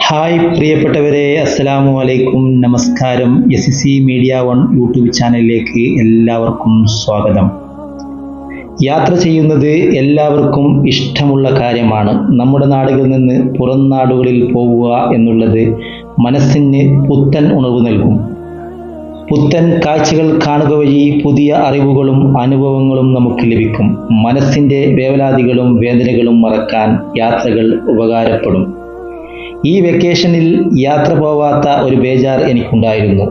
Hi പ്രിയപ്പെട്ടവരെ അസ്സലാമു അലൈക്കും നമസ്കാരം S C media one YouTube ചാനലിലേക്ക് എല്ലാവർക്കും സ്വാഗതം. യാത്ര ചെയ്യുന്നത് എല്ലാവർക്കും ഇഷ്ടമുള്ള കാര്യമാണ്. നമ്മുടെ നാടുകളിൽ നിന്ന് പുറം നാടുകളിൽ പോവുക എന്നുള്ളത് മനസ്സിന് പുത്തൻ ഉണർവ് നൽകും. പുത്തൻ കാഴ്ചകൾ കാണുക വഴി പുതിയ അറിവുകളും അനുഭവങ്ങളും നമുക്ക് ലഭിക്കും. മനസ്സിന്റെ വേവലാതികളും വേദനകളും മറക്കാൻ യാത്രകൾ ഉപകാരപ്പെടും. ഈ വെക്കേഷനിൽ യാത്ര പോവാത്ത ഒരു ബേജാർ എനിക്കുണ്ടായിരുന്നു.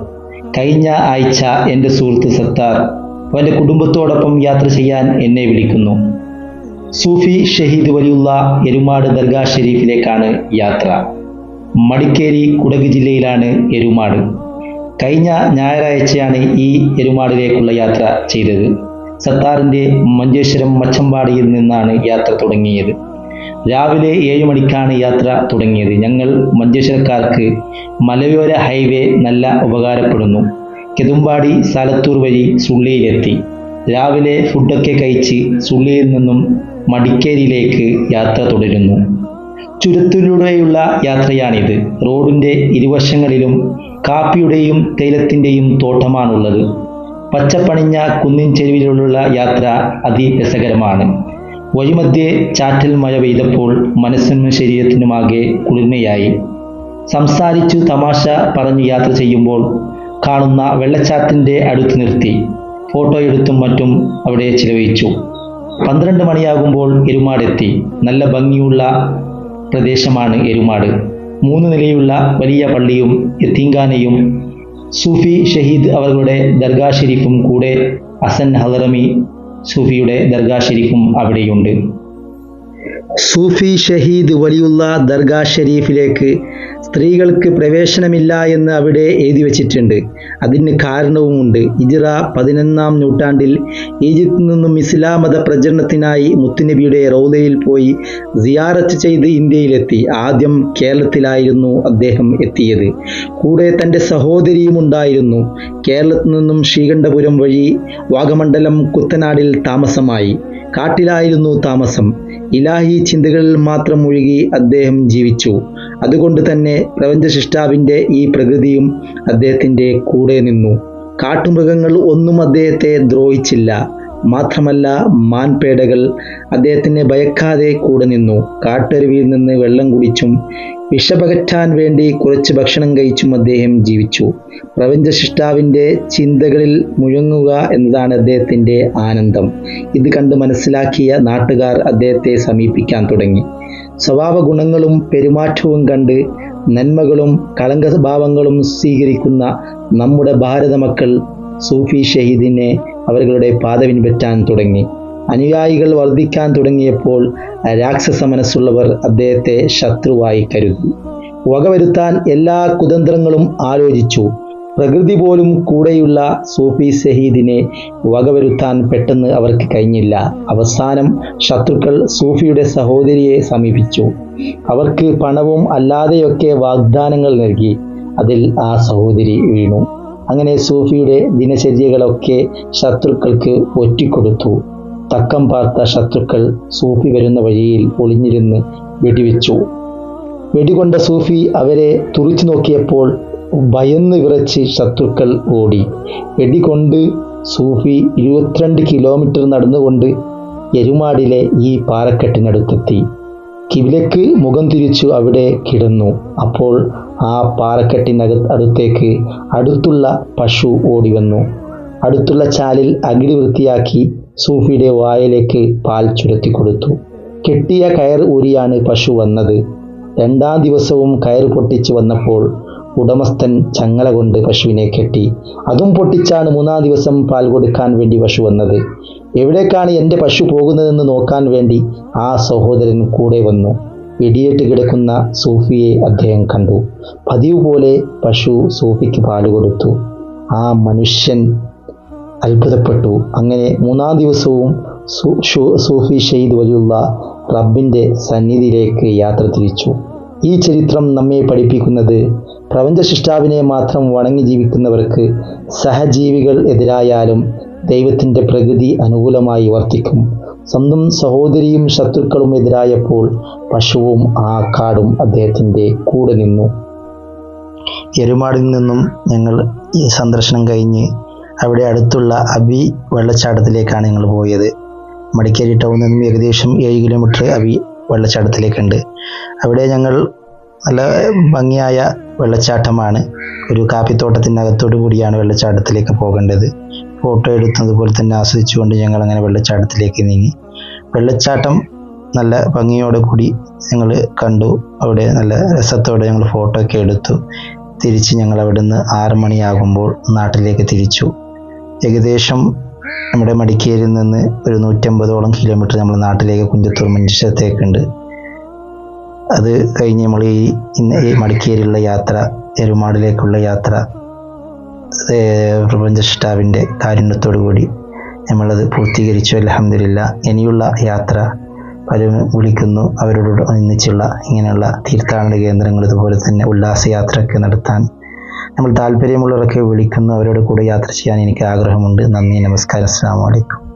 കഴിഞ്ഞ ആഴ്ച എന്റെ സുഹൃത്ത് സത്താർ അവന്റെ കുടുംബത്തോടൊപ്പം യാത്ര ചെയ്യാൻ എന്നെ വിളിക്കുന്നു. സൂഫി ഷഹീദ് വലിയുള്ള എരുമാട് ദർഗാ ഷെരീഫിലേക്കാണ് യാത്ര. മടിക്കേരി കുടക് ജില്ലയിലാണ് എരുമാട്. കഴിഞ്ഞ ഞായറാഴ്ചയാണ് ഈ എരുമാടിലേക്കുള്ള യാത്ര ചെയ്തത്. സത്താറിന്റെ മഞ്ചേശ്വരം മച്ചമ്പാടിയിൽ നിന്നാണ് യാത്ര തുടങ്ങിയത്. രാവിലെ ഏഴ് മണിക്കാണ് യാത്ര തുടങ്ങിയത്. ഞങ്ങൾ മഞ്ചേശ്വരക്കാർക്ക് മലയോര ഹൈവേ നല്ല ഉപകാരപ്പെടുന്നു. കെതുമ്പാടി സാലത്തൂർ വഴി സുള്ളിയിലെത്തി രാവിലെ ഫുഡൊക്കെ കഴിച്ച് സുള്ളിയിൽ നിന്നും മടിക്കേരിയിലേക്ക് യാത്ര തുടരുന്നു. ചുരത്തിലൂടെയുള്ള യാത്രയാണിത്. റോഡിന്റെ ഇരുവശങ്ങളിലും കാപ്പിയുടെയും തേയിലത്തിന്റെയും തോട്ടമാണുള്ളത്. പച്ചപ്പണിഞ്ഞ കുന്നിൻ ചെരുവിലുള്ള യാത്ര അതിരസകരമാണ്. വഴിമധ്യേ ചാറ്റൽ മഴ പെയ്തപ്പോൾ മനസ്സിനും ശരീരത്തിനുമാകെ കുളിർമയായി. സംസാരിച്ചു തമാശ പറഞ്ഞു യാത്ര ചെയ്യുമ്പോൾ കാണുന്ന വെള്ളച്ചാട്ടിന്റെ അടുത്ത് നിർത്തി. ഫോട്ടോ എടുത്തും മറ്റും അവിടെ ചിലവഴിച്ചു. പന്ത്രണ്ട് മണിയാകുമ്പോൾ എരുമാടെത്തി. നല്ല ഭംഗിയുള്ള പ്രദേശമാണ് എരുമാട്. മൂന്ന് നിലയുള്ള വലിയ പള്ളിയും എത്തീങ്കാനയും സൂഫി ഷഹീദ് അവരുടെ ദർഗാ ഷെരീഫും കൂടെ അസൻ ഹലറമി സൂഫിയുടെ ദർഗാ ഷെരീഫും അവിടെയുണ്ട്. സൂഫി ഷഹീദ് വലിയുള്ള ദർഗാ ഷെരീഫിലേക്ക് സ്ത്രീകൾക്ക് പ്രവേശനമില്ല എന്ന് അവിടെ എഴുതി വച്ചിട്ടുണ്ട്. അതിന് കാരണവുമുണ്ട്. ഇജിറ പതിനൊന്നാം നൂറ്റാണ്ടിൽ ഈജിപ്തിൽ നിന്നും ഇസ്ലാം മത പ്രചരണത്തിനായി മുത്തുനബിയുടെ റൗദയിൽ പോയി സിയാറത്ത് ചെയ്ത് ഇന്ത്യയിലെത്തി. ആദ്യം കേരളത്തിലായിരുന്നു അദ്ദേഹം എത്തിയത്. കൂടെ തന്റെ സഹോദരിയും ഉണ്ടായിരുന്നു. കേരളത്തിൽ നിന്നും ശ്രീകണ്ഠപുരം വഴി വാഗമണ്ഡലം കുത്തനാടിൽ താമസമായി. കാട്ടിലായിരുന്നു താമസം. ഇലാഹി ചിന്തകളിൽ മാത്രം മുഴുകി അദ്ദേഹം ജീവിച്ചു. അതുകൊണ്ട് തന്നെ പ്രപഞ്ചശിഷ്ടാവിന്റെ ഈ പ്രകൃതിയും അദ്ദേഹത്തിന്റെ കൂടെ നിന്നു. കാട്ടുമൃഗങ്ങൾ ഒന്നും അദ്ദേഹത്തെ ദ്രോഹിച്ചില്ല. മാത്രമല്ല മാൻപേടകൾ അദ്ദേഹത്തിനെ ഭയക്കാതെ കൂടെ നിന്നു. കാട്ടരുവിയിൽ നിന്ന് വെള്ളം കുടിച്ചും വിഷപകറ്റാൻ വേണ്ടി കുറച്ച് ഭക്ഷണം കഴിച്ചും അദ്ദേഹം ജീവിച്ചു. പ്രപഞ്ചശിഷ്ടാവിന്റെ ചിന്തകളിൽ മുഴങ്ങുക എന്നതാണ് അദ്ദേഹത്തിന്റെ ആനന്ദം. ഇത് കണ്ട് മനസ്സിലാക്കിയ നാട്ടുകാർ അദ്ദേഹത്തെ സമീപിക്കാൻ തുടങ്ങി. സ്വഭാവ ഗുണങ്ങളും പെരുമാറ്റവും കണ്ട് നന്മകളും കളങ്കഭാവങ്ങളും സ്വീകരിക്കുന്ന നമ്മുടെ ഭാരത മക്കൾ സൂഫി ഷഹീദിനെ അവരുടെ പാത പിൻപറ്റാൻ തുടങ്ങി. അനുയായികൾ വർദ്ധിക്കാൻ തുടങ്ങിയപ്പോൾ രാക്ഷസ മനസ്സുള്ളവർ അദ്ദേഹത്തെ ശത്രുവായി കരുതി. വകവരുത്താൻ എല്ലാ കുതന്ത്രങ്ങളും ആലോചിച്ചു. പ്രകൃതി പോലും കൂടെയുള്ള സൂഫി ഷഹീദിനെ വകവരുത്താൻ പെട്ടെന്ന് അവർക്ക് കഴിഞ്ഞില്ല. അവസാനം ശത്രുക്കൾ സൂഫിയുടെ സഹോദരിയെ സമീപിച്ചു. അവർക്ക് പണവും അല്ലാതെയൊക്കെ വാഗ്ദാനങ്ങൾ നൽകി. അതിൽ ആ സഹോദരി വീണു. അങ്ങനെ സൂഫിയുടെ ദിനചര്യകളൊക്കെ ശത്രുക്കൾക്ക് ഒറ്റിക്കൊടുത്തു. തക്കം പാർത്ത ശത്രുക്കൾ സൂഫി വരുന്ന വഴിയിൽ ഒളിഞ്ഞിരുന്ന് വെടിവെച്ചു. വെടികൊണ്ട സൂഫി അവരെ തുറിച്ചു നോക്കിയപ്പോൾ ഭയന്ന് വിറച്ച് ശത്രുക്കൾ ഓടി. വെടികൊണ്ട് സൂഫി ഇരുപത്തിരണ്ട് കിലോമീറ്റർ നടന്നുകൊണ്ട് എരുമാടിലെ ഈ പാറക്കെട്ടിനടുത്തെത്തി. കിവിലക്ക് മുഖം തിരിച്ചു അവിടെ കിടന്നു. അപ്പോൾ ആ പാറക്കെട്ടിനക അടുത്തേക്ക് അടുത്തുള്ള പശു ഓടി വന്നു അടുത്തുള്ള ചാലിൽ അകിടി വൃത്തിയാക്കി സൂഫിയുടെ വായിലേക്ക് പാൽ ചുരത്തി കൊടുത്തു കെട്ടിയ കയർ ഊരിയാണ് പശു വന്നത്. രണ്ടാം ദിവസവും കയർ പൊട്ടിച്ചു വന്നപ്പോൾ ഉടമസ്ഥൻ ചങ്ങല കൊണ്ട് പശുവിനെ കെട്ടി. അതും പൊട്ടിച്ചാണ് മൂന്നാം ദിവസം പാൽ കൊടുക്കാൻ വേണ്ടി പശു വന്നത്. എവിടേക്കാണ് എന്റെ പശു പോകുന്നതെന്ന് നോക്കാൻ വേണ്ടി ആ സഹോദരൻ കൂടെ വന്നു. വെടിയേറ്റ് കിടക്കുന്ന സൂഫിയെ അദ്ദേഹം കണ്ടു. പതിവ് പോലെ പശു സൂഫിക്ക് പാൽ കൊടുത്തു. ആ മനുഷ്യൻ അത്ഭുതപ്പെട്ടു. അങ്ങനെ മൂന്നാം ദിവസവും സൂഫി ഷെയ്ദ് വലിയുള്ള റബ്ബിന്റെ സന്നിധിയിലേക്ക് യാത്ര തിരിച്ചു. ഈ ചരിത്രം നമ്മെ പഠിപ്പിക്കുന്നത് പ്രപഞ്ചശിഷ്ടാവിനെ മാത്രം വണങ്ങി ജീവിക്കുന്നവർക്ക് സഹജീവികൾ എതിരായാലും ദൈവത്തിന്റെ പ്രകൃതി അനുകൂലമായി വർത്തിക്കും. സ്വന്തം സഹോദരിയും ശത്രുക്കളും എതിരായപ്പോൾ പശുവും ആ കാടും അദ്ദേഹത്തിന്റെ കൂടെ നിന്നു. എരുമാടിൽ നിന്നും ഞങ്ങൾ ഈ സന്ദർശനം കഴിഞ്ഞ് അവിടെ അടുത്തുള്ള അബി വെള്ളച്ചാട്ടത്തിലേക്കാണ് ഞങ്ങൾ പോയത്. മടിക്കേരി ടൗണിൽ നിന്നും ഏകദേശം ഏഴ് കിലോമീറ്റർ അബി വെള്ളച്ചാട്ടത്തിലേക്കുണ്ട്. അവിടെ ഞങ്ങൾ നല്ല ഭംഗിയായ വെള്ളച്ചാട്ടമാണ്. ഒരു കാപ്പിത്തോട്ടത്തിന്റെ അകത്തോടു കൂടിയാണ് വെള്ളച്ചാട്ടത്തിലേക്ക് പോകേണ്ടത്. ഫോട്ടോ എടുത്തത് പോലെ തന്നെ ആസ്വദിച്ചുകൊണ്ട് ഞങ്ങൾ അങ്ങനെ വെള്ളച്ചാട്ടത്തിലേക്ക് നീങ്ങി. വെള്ളച്ചാട്ടം നല്ല ഭംഗിയോടെ കൂടി ഞങ്ങൾ കണ്ടു. അവിടെ നല്ല രസത്തോടെ ഞങ്ങൾ ഫോട്ടോ ഒക്കെ എടുത്തു. തിരിച്ച് ഞങ്ങൾ അവിടുന്ന് ആറ് മണിയാകുമ്പോൾ നാട്ടിലേക്ക് തിരിച്ചു. ഏകദേശം നമ്മുടെ മടിക്കേരിയിൽ നിന്ന് ഒരു നൂറ്റമ്പതോളം കിലോമീറ്റർ നമ്മൾ നാട്ടിലേക്ക് കുഞ്ചത്തൂർ മഞ്ചേശ്വരത്തേക്കുണ്ട്. അത് കഴിഞ്ഞ് നമ്മൾ ഈ മടിക്കേരിയുള്ള യാത്ര എരുമാടിലേക്കുള്ള യാത്ര പ്രപഞ്ചഷ്ടാവിന്റെ കാരുണ്യത്തോടു കൂടി നമ്മളത് പൂർത്തീകരിച്ചു. അലഹമില്ല ഇനിയുള്ള യാത്ര പലരും വിളിക്കുന്നു. അവരോട് ഒന്നിച്ചുള്ള ഇങ്ങനെയുള്ള തീർത്ഥാടന കേന്ദ്രങ്ങൾ ഇതുപോലെ തന്നെ ഉല്ലാസയാത്രയൊക്കെ നടത്താൻ. നമ്മൾ താല്പര്യമുള്ളവരൊക്കെ വിളിക്കുന്നു. അവരോട് കൂടെ യാത്ര ചെയ്യാൻ എനിക്ക് ആഗ്രഹമുണ്ട്. നന്ദി നമസ്കാരം. അസ്സാം വലൈക്കും